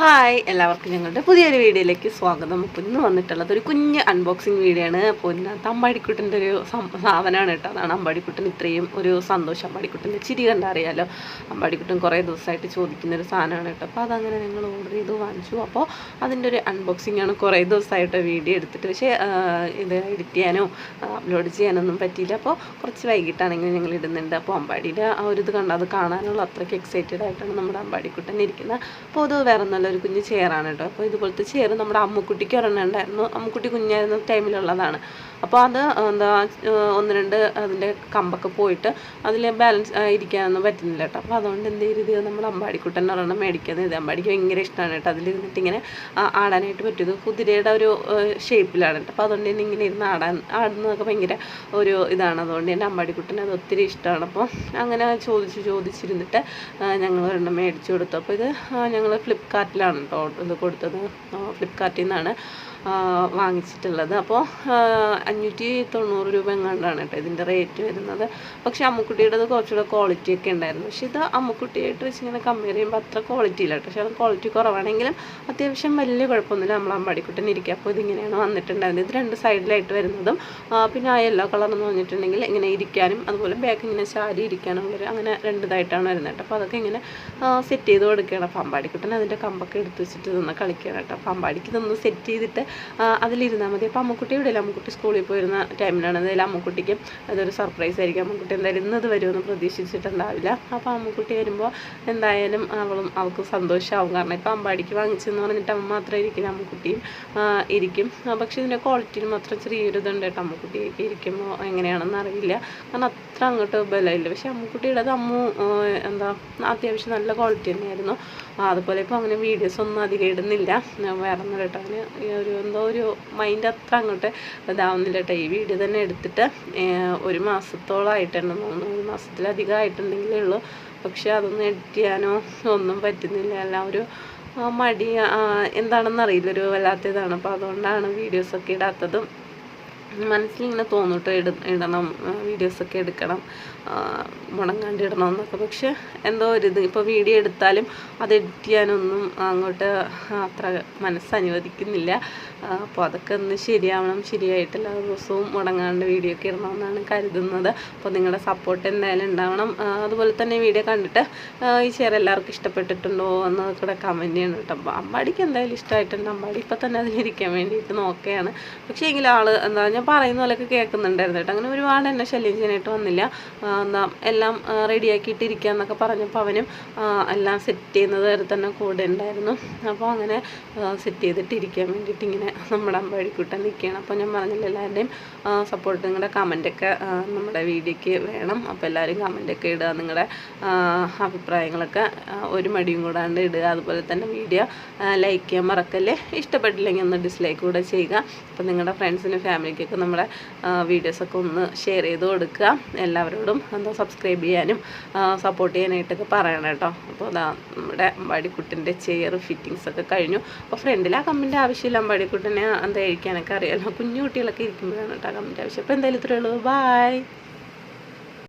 Hi എല്ലാവർക്കും ഞങ്ങളുടെ പുതിയൊരു വീഡിയോയിലേക്ക് സ്വാഗതം. അപ്പോൾ ഇന്ന് വന്നിട്ടുള്ളത് ഒരു കുഞ്ഞ് അൺബോക്സിങ് വീഡിയോ ആണ്. അപ്പോൾ അമ്പാടിക്കുട്ടന്റെ ഒരു സാധനമാണ് കേട്ടോ. അതാണ് അമ്പാടിക്കുട്ടൻ. ഇത്രയും ഒരു സന്തോഷം. അമ്പാടിക്കുട്ടന്റെ ചിരി കണ്ടറിയാലോ അമ്പാടിക്കുട്ടൻ കുറേ ദിവസമായിട്ട് ചോദിക്കുന്ന ഒരു സാധനമാണ് കേട്ടോ. അപ്പോൾ അതങ്ങനെ ഞങ്ങൾ ഓർഡർ ചെയ്ത് വാങ്ങിച്ചു. അപ്പോൾ അതിന്റെ ഒരു അൺബോക്സിംഗ് ആണ് കുറേ ദിവസമായിട്ട് വീഡിയോ എടുത്തിട്ട്. പക്ഷേ ഇത് എഡിറ്റ് ചെയ്യാനോ അപ്ലോഡ് ചെയ്യാനൊന്നും പറ്റിയില്ല. അപ്പോൾ കുറച്ച് വൈകിട്ടാണെങ്കിൽ ഞങ്ങൾ ഇടുന്നുണ്ട്. അപ്പോൾ അമ്പാടിയുടെ ആ ഒരു ഇത് കണ്ട്? അത് കാണാനുള്ള അത്രയ്ക്ക് എക്സൈറ്റഡ് ആയിട്ടാണ് നമ്മുടെ അമ്പാടിക്കുട്ടൻ ഇരിക്കുന്നത്. അപ്പോൾ അത് വേറെ നല്ലൊരു കുഞ്ഞ് ചെയറാണ് കേട്ടോ. അപ്പോൾ ഇതുപോലത്തെ ചെയർ നമ്മുടെ അമ്മുക്കുട്ടിക്ക് ഒരെണ്ണം ഉണ്ടായിരുന്നു. അമ്മുക്കുട്ടി കുഞ്ഞായിരുന്ന ടൈമിലുള്ളതാണ്. അപ്പോൾ അത് എന്താ ഒന്ന് രണ്ട് അതിന്റെ കമ്പൊക്കെ പോയിട്ട് അതിൽ ബാലൻസ് ഇരിക്കാനൊന്നും പറ്റുന്നില്ല കേട്ടോ. അപ്പോൾ അതുകൊണ്ട് എന്ത് ചെയ്ത് നമ്മൾ അമ്പാടിക്കുട്ടൻ ഒരെണ്ണം മേടിക്കുന്നത് ഇത് അമ്പാടിക്ക് ഭയങ്കര ഇഷ്ടമാണ് കേട്ടോ. അതിലിരുന്നിട്ട് ഇങ്ങനെ ആടാനായിട്ട് പറ്റിയത്. കുതിരയുടെ ഒരു ഷേപ്പിലാണ് കേട്ടോ. അപ്പോൾ അതുകൊണ്ട് തന്നെ ഇങ്ങനെ ഇരുന്ന് ആടാൻ ആടുന്നതൊക്കെ ഭയങ്കര ഒരു ഇതാണ്. അതുകൊണ്ട് തന്നെ അമ്പാടിക്കുട്ടൻ അത് ഒത്തിരി ഇഷ്ടമാണ്. അപ്പോൾ അങ്ങനെ ചോദിച്ച് ചോദിച്ചിരുന്നിട്ട് ഞങ്ങൾ ഒരെണ്ണം മേടിച്ചു കൊടുത്തു. അപ്പോൾ ഇത് ഞങ്ങൾ ഫ്ലിപ്കാർട്ടിലാണ് കേട്ടോ ഇത് കൊടുത്തത്. ഫ്ലിപ്കാർട്ടിൽ നിന്നാണ് വാങ്ങിച്ചിട്ടുള്ളത്. അപ്പോൾ അഞ്ഞൂറ്റി തൊണ്ണൂറ് രൂപ എങ്ങാണ്ടാണ് കേട്ടോ ഇതിന്റെ റേറ്റ് വരുന്നത്. പക്ഷേ അമ്മുക്കുട്ടിയുടേത് കുറച്ചുകൂടെ ക്വാളിറ്റി ഒക്കെ ഉണ്ടായിരുന്നു. പക്ഷേ ഇത് അമ്മുക്കുട്ടിയായിട്ട് വെച്ച് ഇങ്ങനെ കമ്പയർ ചെയ്യുമ്പോൾ അത്ര ക്വാളിറ്റി ഇല്ല കേട്ടോ. പക്ഷേ അത് ക്വാളിറ്റി കുറവാണെങ്കിലും അത്യാവശ്യം വലിയ കുഴപ്പമൊന്നുമില്ല. നമ്മൾ അമ്പാടിക്കുട്ടൻ ഇരിക്കുക. അപ്പോൾ ഇതിങ്ങനെയാണ് വന്നിട്ടുണ്ടായിരുന്നത്. ഇത് രണ്ട് സൈഡിലായിട്ട് വരുന്നതും പിന്നെ ആ യെല്ലോ കളർ എന്ന് പറഞ്ഞിട്ടുണ്ടെങ്കിൽ ഇങ്ങനെ ഇരിക്കാനും അതുപോലെ ബാക്ക് ഇങ്ങനെ ചാരി ഇരിക്കാനും അങ്ങനെ രണ്ട് ഇതായിട്ടാണ് വരുന്നത് കേട്ടോ. അപ്പോൾ അതൊക്കെ ഇങ്ങനെ സെറ്റ് ചെയ്ത് കൊടുക്കുകയാണ്. അപ്പോൾ അമ്പാടിക്കുട്ടൻ അതിന്റെ കമ്പൊക്കെ എടുത്ത് വെച്ചിട്ട് നിന്ന് കളിക്കണം കേട്ടോ. അപ്പം അമ്പാടിക്ക് നിന്ന് സെറ്റ് ചെയ്തിട്ട് അതിലിരുന്നാൽ മതി. അപ്പോൾ അമ്മക്കുട്ടി ഇവിടെ ഇല്ല അമ്മക്കുട്ടി സ്കൂളിൽ പോയിരുന്ന ടൈമിലാണ് എന്തായാലും അമ്മക്കുട്ടിക്ക് അതൊരു സർപ്രൈസ് ആയിരിക്കും. അമ്മക്കുട്ടി എന്തായാലും ഇന്നത് വരുമെന്ന് പ്രതീക്ഷിച്ചിട്ടുണ്ടാവില്ല അപ്പോൾ അമ്മക്കുട്ടി വരുമ്പോൾ എന്തായാലും അവളും അവൾക്ക് സന്തോഷമാവും കാരണം ഇപ്പോൾ അമ്പാടിക്ക് വാങ്ങിച്ചെന്ന് പറഞ്ഞിട്ട് അമ്മ മാത്രം ഇരിക്കില്ല. അമ്മക്കുട്ടിയും ഇരിക്കും. പക്ഷേ ഇതിന്റെ ക്വാളിറ്റിയിൽ മാത്രം ചെറിയൊരു ഇതുണ്ട് കേട്ടോ. അമ്മക്കുട്ടി ഇരിക്കുമ്പോൾ എങ്ങനെയാണെന്ന് അറിയില്ല. കാരണം അത്ര അങ്ങോട്ട് ബലമില്ല. പക്ഷേ അമ്മുക്കുട്ടിയുടേത് അമ്മു എന്താ അത്യാവശ്യം നല്ല ക്വാളിറ്റി തന്നെയായിരുന്നു. അതുപോലെ ഇപ്പോൾ അങ്ങനെ വീഡിയോസ് ഒന്നും അധികം ഇടുന്നില്ല. വേറെ ഒന്നും കേട്ടോ അവന് ഒരു എന്തോ ഒരു മൈൻഡ് അത്ര അങ്ങോട്ട് ഇതാവുന്നില്ല കേട്ടോ. ഈ വീഡിയോ തന്നെ എടുത്തിട്ട് ഒരു മാസത്തോളമായിട്ടുണ്ടെന്ന് തോന്നുന്നു. ഒരു മാസത്തിലധികം ആയിട്ടുണ്ടെങ്കിലേ ഉള്ളൂ. പക്ഷേ അതൊന്നും എഡിറ്റ് ചെയ്യാനോ ഒന്നും പറ്റുന്നില്ല. എല്ലാം ഒരു മടി എന്താണെന്നറിയില്ല. ഒരു വല്ലാത്ത ഇതാണ് അപ്പോൾ അതുകൊണ്ടാണ് വീഡിയോസൊക്കെ ഇടാത്തതും. മനസ്സിലിങ്ങനെ തോന്നിട്ട് ഇട ഇടണം വീഡിയോസൊക്കെ എടുക്കണം മുടങ്ങാണ്ട് ഇടണം എന്നൊക്കെ പക്ഷെ എന്തോ ഒരു ഇത് ഇപ്പോൾ വീഡിയോ എടുത്താലും അത് എഡിറ്റ് ചെയ്യാനൊന്നും അങ്ങോട്ട് അത്ര മനസ്സ് അനുവദിക്കുന്നില്ല. അപ്പോൾ അതൊക്കെ ഒന്ന് ശരിയാവണം ശരിയായിട്ട് എല്ലാ ദിവസവും മുടങ്ങാണ്ട് വീഡിയോ ഒക്കെ ഇടണമെന്നാണ് കരുതുന്നത്. അപ്പോൾ നിങ്ങളുടെ സപ്പോർട്ട് എന്തായാലും ഉണ്ടാവണം. അതുപോലെ തന്നെ വീഡിയോ കണ്ടിട്ട് ഈ ചെയർ എല്ലാവർക്കും ഇഷ്ടപ്പെട്ടിട്ടുണ്ടോ എന്ന് കൂടെ കമന്റ് ചെയ്യണം കേട്ടോ. അമ്പാടിക്ക് എന്തായാലും ഇഷ്ടമായിട്ടുണ്ട്. അമ്പാടി ഇപ്പോൾ തന്നെ അതിലിരിക്കാൻ വേണ്ടിയിട്ട് നോക്കുകയാണ്. പക്ഷേ എങ്കിലും ആൾ എന്താ ഞാൻ പറയുന്ന പോലെയൊക്കെ കേൾക്കുന്നുണ്ടായിരുന്നു കേട്ടോ. അങ്ങനെ ഒരുപാട് എന്നെ ശല്യം ചെയ്യാനായിട്ട് വന്നില്ല. എന്താ എല്ലാം റെഡിയാക്കിയിട്ടിരിക്കുക എന്നൊക്കെ പറഞ്ഞപ്പോൾ അവനും എല്ലാം സെറ്റ് ചെയ്യുന്നത് വരെ തന്നെ കൂടെ ഉണ്ടായിരുന്നു. അപ്പോൾ അങ്ങനെ സെറ്റ് ചെയ്തിട്ടിരിക്കാൻ വേണ്ടിയിട്ട് ഇങ്ങനെ നമ്മുടെ അമ്പഴിക്കൂട്ടം നിൽക്കുകയാണ്. അപ്പോൾ ഞാൻ പറഞ്ഞില്ല എല്ലാവരുടെയും സപ്പോർട്ട് നിങ്ങളുടെ കമന്റൊക്കെ നമ്മുടെ വീഡിയോയ്ക്ക് വേണം. അപ്പോൾ എല്ലാവരും കമന്റൊക്കെ ഇടുക നിങ്ങളുടെ അഭിപ്രായങ്ങളൊക്കെ ഒരു മടിയും കൂടാണ്ട് ഇടുക. അതുപോലെ തന്നെ വീഡിയോ ലൈക്ക് ചെയ്യാൻ മറക്കല്ലേ. ഇഷ്ടപ്പെട്ടില്ലെങ്കിൽ ഒന്ന് ഡിസ്ലൈക്ക് കൂടെ ചെയ്യുക. അപ്പോൾ നിങ്ങളുടെ ഫ്രണ്ട്സിനും ഫാമിലിക്കൊക്കെ നമ്മുടെ വീഡിയോസൊക്കെ ഒന്ന് ഷെയർ ചെയ്ത് കൊടുക്കുക. എല്ലാവരോടും എന്താ സബ്സ്ക്രൈബ് ചെയ്യാനും സപ്പോർട്ട് ചെയ്യാനായിട്ടൊക്കെ പറയണം കേട്ടോ. അപ്പോൾ അതാ നമ്മുടെ അമ്പാടിക്കുട്ടിന്റെ ചെയർ ഫിറ്റിങ്സ് ഒക്കെ കഴിഞ്ഞു. അപ്പോൾ ഫ്രണ്ടിൽ ആ കമ്മിന്റെ ആവശ്യമില്ല. അമ്പാടിക്കുട്ടിനെ എന്താ ഇരിക്കാനൊക്കെ അറിയാമല്ലോ കുഞ്ഞു കുട്ടികളൊക്കെ ഇരിക്കുമ്പോഴാണ് കേട്ടോ കമ്മിന്റെ ആവശ്യം. അപ്പോൾ എന്തായാലും ഇത്രയേ ഉള്ളൂ. ബായ്